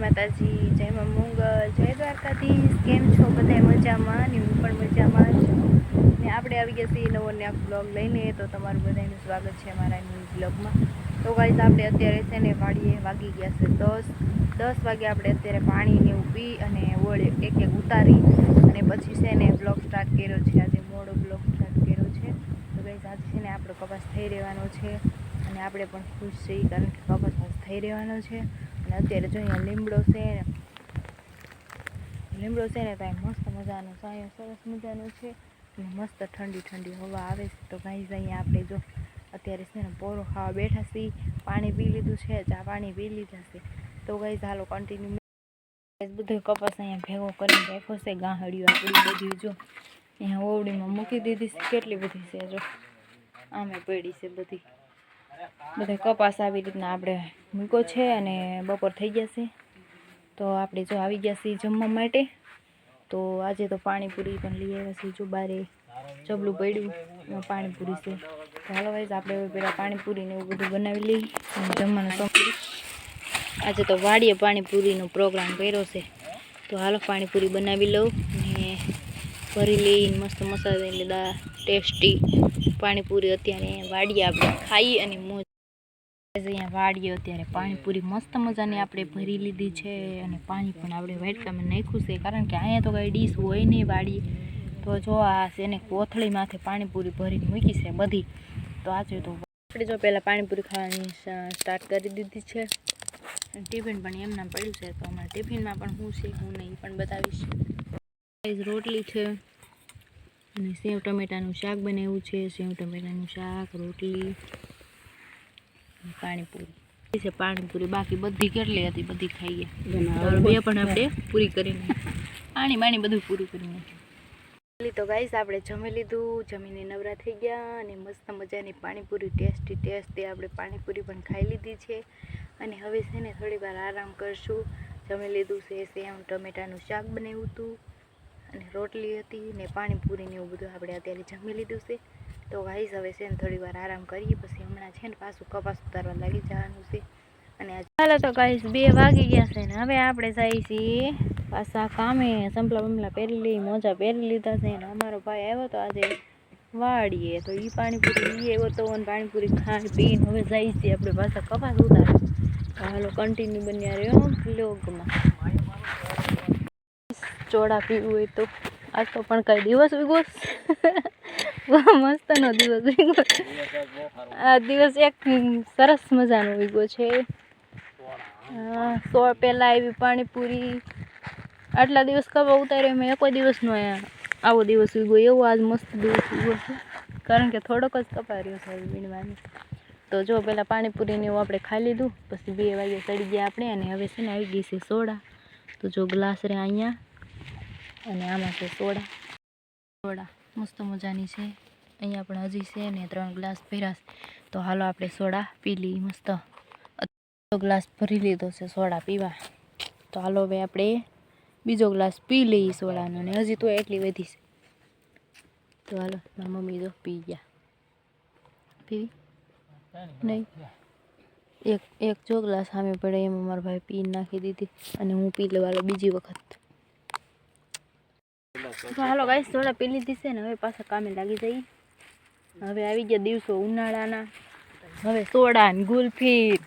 માતાજી, જય મા મંગળ જય દ્વારકાધીશ, કેમ છો બધા મજામાં? ને હું પણ મજામાં છું. ને આપણે આવી ગયા છીએ નવો ન્યાક બ્લોગ લઈને, તો તમારું બધાનું સ્વાગત છે અમારા ન્યૂઝ બ્લોગમાં. તો ગાઈઝ આપણે અત્યારે છે ને વાડીએ વાગી ગયા છે દસ. દસ વાગે આપણે અત્યારે પાણી ને એવું પી અને ઓળ એક એક ઉતારી અને પછી છે ને બ્લોગ સ્ટાર્ટ કર્યો છે. આજે મોડો બ્લોગ સ્ટાર્ટ કર્યો છે. તો ગાઈઝ આજે છે ને આપણો કપાસ થઈ રહેવાનો છે અને આપણે પણ ખુશ છીએ કારણ કે કપાસ થઈ રહેવાનો છે. અને અત્યારે જો અહીંયા લીમડો છે ને, લીમડો છે ને ત્યાં મસ્ત મજાનો સાયો, સરસ મજાનો છે. અને મસ્ત ઠંડી ઠંડી હવા આવે છે. તો ગાઈઝ અહીંયા આપણે જો અત્યારે છે ને પોરો ખાવા બેઠા છીએ. પાણી પી લીધું છે, ચા પાણી પી લીધા છે. તો ગાઈઝ હાલો કન્ટિન્યુ બધો કપાસ અહીંયા ભેગો કરીને રાખ્યો છે, ગાંહડીઓ આપણી બધી જો. અહીંયા ઓવડીમાં મૂકી દીધી છે, કેટલી બધી છે જો. આમે પડી છે બધી. બધા કપાસ આવી રીતના આપણે મૂકો છે અને બપોર થઈ ગયા છે તો આપણે જો આવી ગયા છીએ જમવા માટે, તો આજે તો પાણીપુરી પણ લઈ આવ્યા છીએ. જો બારે જબલું પડ્યું પાણીપુરી છે. હાલો વાઈઝ આપણે હવે પહેલાં પાણીપુરીને એવું બધું બનાવી લઈએ અને જમવાનું કમ્પ્લીટ આજે તો વાડીએ પાણીપુરીનો પ્રોગ્રામ કર્યો છે. તો હાલો પાણીપુરી બનાવી લઉં. ભરી લઈને મસ્ત મસાલા લીધા ટેસ્ટી પાણીપુરી અત્યારે વાડીએ આપણે ખાઈ અને મોજ અહીંયા વાડીએ અત્યારે પાણીપુરી મસ્ત મજાની આપણે ભરી લીધી છે અને પાણી પણ આપણે વાટકામાં નાખ્યું છે. કારણ કે અહીંયા તો કાંઈ ડીશ હોય નહીં વાડીએ. તો જો આ છે ને કોથળી માથે પાણીપુરી ભરીને મૂકી છે બધી. તો આજે તો આપણે જો પહેલાં પાણીપુરી ખાવાની સ્ટાર્ટ કરી દીધી છે. ટિફિન પણ એમના પડ્યું છે. તો અમારા ટિફિનમાં પણ શું છે હું નહીં પણ બતાવીશ. રોટલી છે. અને સેવ ટમેટાનું શાક બનાવ્યું છે. સેવ ટમેટાનું શાક રોટલી પાણીપુરી. છે પાણીપુરી. બાકી બધી કેટલી હતી? બધી ખાઈએ. બે પણ આપણે પૂરી કરીને પાણી બાણી બધું પૂરું કરી નાખ્યું તો ગાઈસ? આપણે જમી લીધું. જમીને નવરા થઈ ગયા અને મસ્ત મજાની પાણીપુરી ટેસ્ટી ટેસ્ટી આપણે પાણીપુરી પણ ખાઈ લીધી છે. અને હવે છે ને થોડી વાર આરામ કરશું. જમી લીધું છે સેવ ટમેટાનું શાક બનાવ્યું હતું. અને રોટલી હતી ને પાણીપુરી ને એવું બધું આપણે અત્યારે જમી લીધું છે. તો ગાઈસ હવે છે ને થોડી વાર આરામ કરીએ, પછી હમણાં છે ને પાછું કપાસ ઉતારવા લાગી જવાનું છે. અને ચાલો તો ગાઈસ બે વાગી ગયા છે ને હવે આપણે જઈએ છીએ પાછા કામે. સંપલા બમલા પહેરી લઈ, મોજા પહેરી લીધા છે ને અમારો ભાઈ આવ્યો તો આજે વાડીએ. તો એ પાણીપુરી એ તો પાણીપુરી ખાઈ પીને હવે જઈએ છીએ આપણે પાછા કપાસ ઉતારે તો હાલો કન્ટિન્યુ બન્યા રહ્યો બ્લોગમાં ચોળા પીવું હોય તો આજ તો પણ કઈ દિવસ વિગો મસ્તનો દિવસ વિગો આ દિવસ એક સરસ મજાનો વિગો છે. સો પહેલાં આવી પાણીપુરી. આટલા દિવસ કવા ઉતાર્યો મેં કોઈ દિવસનો નો આવો દિવસ વિગો એવો આજ મસ્ત દિવસ વિગો છે. કારણ કે થોડોક જ કપા રહ્યો છે વીણવાની. તો જો પહેલાં પાણીપુરીને એવું આપણે ખાઈ લીધું, પછી બે વાગે ચડી ગયા આપણે અને હવે છે ને આવી ગઈ છે સોડા. તો જો ગ્લાસ રે અહીંયા. અને આમાં છે સોડા. સોડા. મસ્ત મજાની છે. અહીંયા પણ હજી છે ને ત્રણ ગ્લાસ ભર્યા તો હાલો આપણે સોડા પી લઈએ મસ્ત. ગ્લાસ ભરી લીધો છે સોડા પીવા. તો હાલો હવે આપણે બીજો ગ્લાસ પી લઈએ સોડાનો ને હજી તો એટલી વધી છે. તો હાલો, મારા મમ્મી તો પી ગયા. પીવી નહીં. એક એક જો ગ્લાસ સામે પડે એમાં મારા ભાઈ પી નાખી દીધી. અને હું પી લેવાલો બીજી વખત. તો હાલો ગાઈસ થોડા પી લીધી છે ને હવે પાછા કામે લાગી જઈ હવે આવી ગયા દિવસો ઉનાળાના. હવે સોડા ને ગુલ્ફી.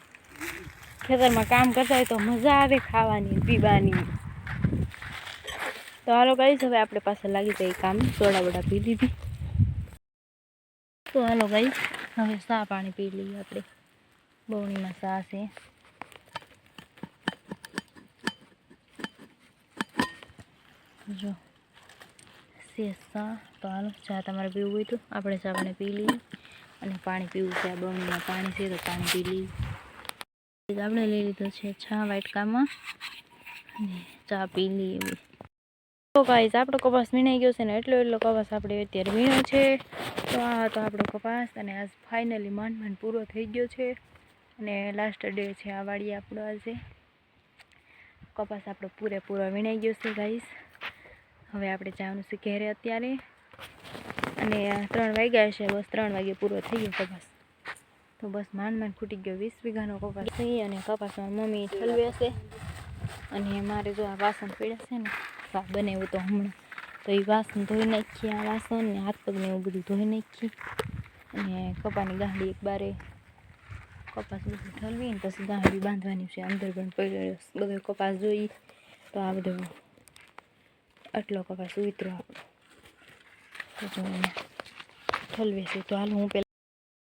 ખેતરમાં કામ કરતા હોય તો મજા આવે ખાવાની પીવાની. તો હાલો ગાઈસ હવે આપણે પાછા લાગી જઈએ કામ. સોડા વડા પી લીધી. તો હાલો ગાઈસ હવે સા પાણી પી લઈએ આપણે. બવણીમાં સા છે. જો. શેષ સા તો ચા તમારે પીવું હોય તો આપણે ચા પાણી પી લઈએ. અને પાણી પીવું છે, આ બમણીમાં પાણી છે તો પાણી પી લઈએ. આપણે લઈ લીધો છે છા વાટકામાં. અને ચા પી લઈએ તો ગાઈઝ આપણો કપાસ વીણાઈ ગયો છે ને એટલો એટલો કપાસ આપણે અત્યારે વીણ્યો છે. તો આ હતો આપણો કપાસ અને આજ ફાઇનલી માંડ માંડ પૂરો થઈ ગયો છે. અને લાસ્ટ ડે છે, આ વાડી આપણો આજે. કપાસ આપણો પૂરેપૂરો વીણાઈ ગયો છે ગાઈસ હવે આપણે જવાનું છે ઘેરે અત્યારે. અને ત્રણ વાગ્યા છે બસ ત્રણ વાગે પૂરો થઈ ગયો કપાસ. તો બસ માંડ માંડ ખૂટી ગયો, વીસ વીઘાનો કપાસ થઈ અને કપાસમાં મમ્મી ઠલવે છે. અને મારે જો આ વાસણ પડ્યા છે ને સા બનાવ્યું તો હમણાં. તો એ વાસણ ધોઈ નાખીએ, આ વાસણ ને હાથ પગને એવું બધું ધોઈ નાખીએ. અને કપાની ગાંડી એક બારે કપાસ બધું ઠલવી ને પછી ગાંડી બાંધવાની છે, અંદર પણ પડ્યો બધો કપાસ જોઈ તો આ બધો આટલો કપાસ ઉતરો. આપણો તો હાલ હું પેલા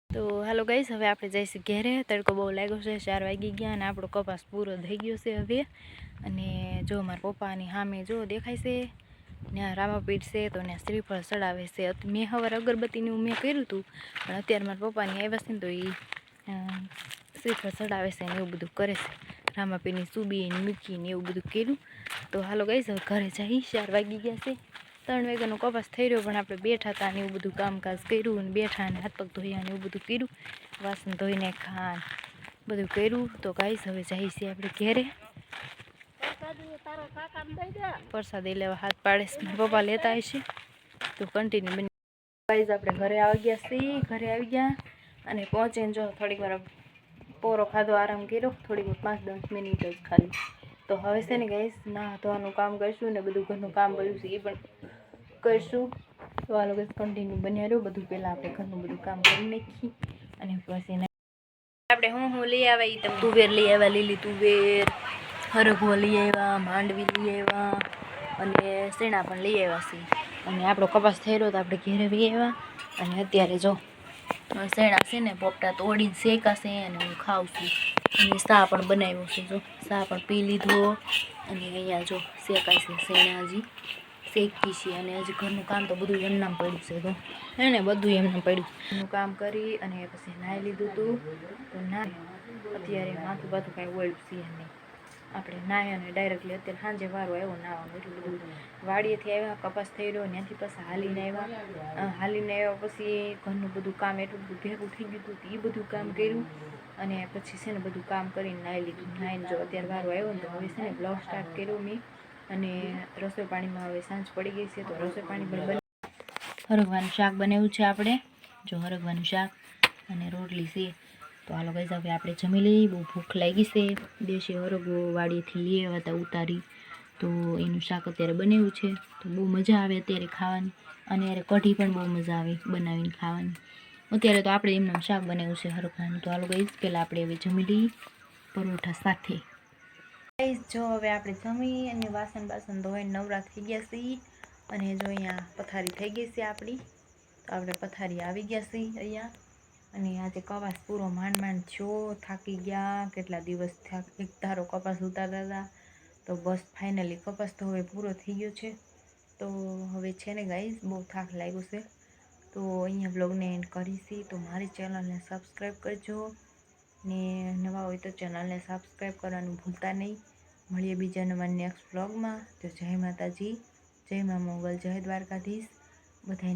તો હાલો ગઈશ હવે આપણે જઈશું ઘેરે. તડકો બહુ લાગ્યો છે, ચાર વાગી ગયા અને આપણો કપાસ પૂરો થઈ ગયો છે હવે. અને જો મારા પપ્પાની સામે જો દેખાય છે ત્યાં રામાપીઠ છે, તો ત્યાં શ્રીફળ ચડાવે છે. મેં હવે અગરબત્તીનું મેં કર્યું હતું પણ અત્યારે મારા પપ્પાની આવ્યા છે ને તો એ શ્રીફળ ચડાવે છે ને એવું બધું કરે છે. રામાપીરની સુબી ને મૂકીને એવું બધું કર્યું. તો હાલો ગાઈસ હવે ઘરે જઈ, ચાર વાગી ગયા છે. ત્રણ વાગ્યાનો કપાસ થઈ રહ્યો, પણ આપણે બેઠા હતા ને એવું બધું કામકાજ કર્યું અને બેઠા અને હાથ પગ ધોયા ને એવું બધું કર્યું. વાસણ ધોઈને ખાન બધું કર્યું. તો ગાઈશ હવે જઈએ છીએ આપણે ઘેરે. પ્રસાદી લેવા હાથ પાડે છે. પપ્પા લેતા હશે. તો કન્ટિન્યુ બની આપણે ઘરે આવી ગયા છીએ. ઘરે આવી ગયા અને પહોંચીને જો થોડીક વાર પોરો ખાધો આરામ કર્યો. થોડીક પાંચ દસ મિનિટ જ ખાલી. તો હવે છે ને ગાઈસ ના ધોવાનું કામ કરીશું ને બધું ઘરનું કામ કર્યું છે એ પણ કરીશું. તો આ લોકો કન્ટિન્યુ બન્યા રહ્યો. બધું પહેલાં આપણે ઘરનું બધું કામ કરી નાખી અને પછી આપણે હું હું લઈ આવ્યા એ તમે તુવેર લઈ આવ્યા, લીલી તુવેર, હરગો લઈ આવ્યા, માંડવી લઈ આવ્યા અને શેણા પણ લઈ આવ્યા છે. અને આપણો કપાસ રહ્યો તો આપણે ઘેરે લઈ આવ્યા. અને અત્યારે જો શેણા છે ને, પોપટા તોડીને શેકાશે અને હું ખાઉં છું. અને સા પણ બનાવ્યો છે, જો. સા પણ પી લીધો અને અહીંયા જો શેકાય છે શેણા હજી. શેકી છે અને હજી ઘરનું કામ તો બધું એમનામ પડ્યું છે તો હે ને, બધું એમનામ પડ્યું. ઘરનું કામ કરી અને પછી નાહી લીધું હતું તો ના અત્યારે માથું બાથું કાંઈ ઓળ્યું છે નહીં. આપણે નાહી અને ડાયરેક્ટલી અત્યારે સાંજે વારો આવ્યો નાહવાનું એટલું બધું વાડીએથી આવ્યા, કપાસ થઈ રહ્યો ત્યાંથી પછી હાલીને આવ્યા. હાલીને આવ્યા પછી ઘરનું બધું કામ એટલું બધું ભેગું થઈ ગયું હતું એ બધું કામ કર્યું. અને પછી છે ને બધું કામ કરીને નાહી લીધું. નાહીને જો અત્યારે વારો આવ્યો ને તો હવે છે ને બ્લાઉઝ સ્ટાર્ટ કર્યો મેં. અને રસોઈ પાણીમાં હવે સાંજ પડી ગઈ છે તો રસોઈ પાણી પણ બને હરગવાનું શાક બનાવ્યું છે આપણે. જો હરગવાનું શાક અને રોટલી છે. તો હાલો ગઈ હવે આપણે જમી લઈએ. બહુ ભૂખ લાગી છે. દેશી હરગો વાડીએથી લઈ આવ્યા હતા ઉતારી. તો એનું શાક અત્યારે બનેવું છે. તો બહુ મજા આવે અત્યારે ખાવાની. અને યારે કઢી પણ બહુ મજા આવે બનાવીને ખાવાની. અત્યારે તો આપણે એમનું શાક બનાવ્યું છે હરખાનું તો હાલો ગાઈઝ પહેલાં આપણે હવે જમી લઈએ પરોઠા સાથે. જો હવે આપણે જમી અને વાસણ બાસણ ધોઈને નવરા થઈ ગયા છીએ. અને જો અહીંયા પથારી થઈ ગઈ છે આપણી. તો આપણે પથારી આવી ગયા છીએ અહીંયા. અને આજે કપાસ પૂરો માંડ માંડ થયો થાકી ગયા. કેટલા દિવસ થયા? એક ધારો કપાસ ઉતારતા હતા. તો બસ ફાઇનલી કપાસ તો હવે પૂરો થઈ ગયો છે. તો હવે છે ને ગાઈઝ બહુ થાક લાગ્યો છે. તો અહીંયા બ્લોગને એન્ડ કરીશી. તો મારી ચેનલને સબસ્ક્રાઈબ કરજો. ને નવા હોય તો ચેનલને સબસ્ક્રાઈબ કરવાનું ભૂલતા નહીં. મળીએ બીજા નવા નેક્સ્ટ બ્લોગમાં તો જય માતાજી. જય મા મોગલ. જય દ્વારકાધીશ. બધાને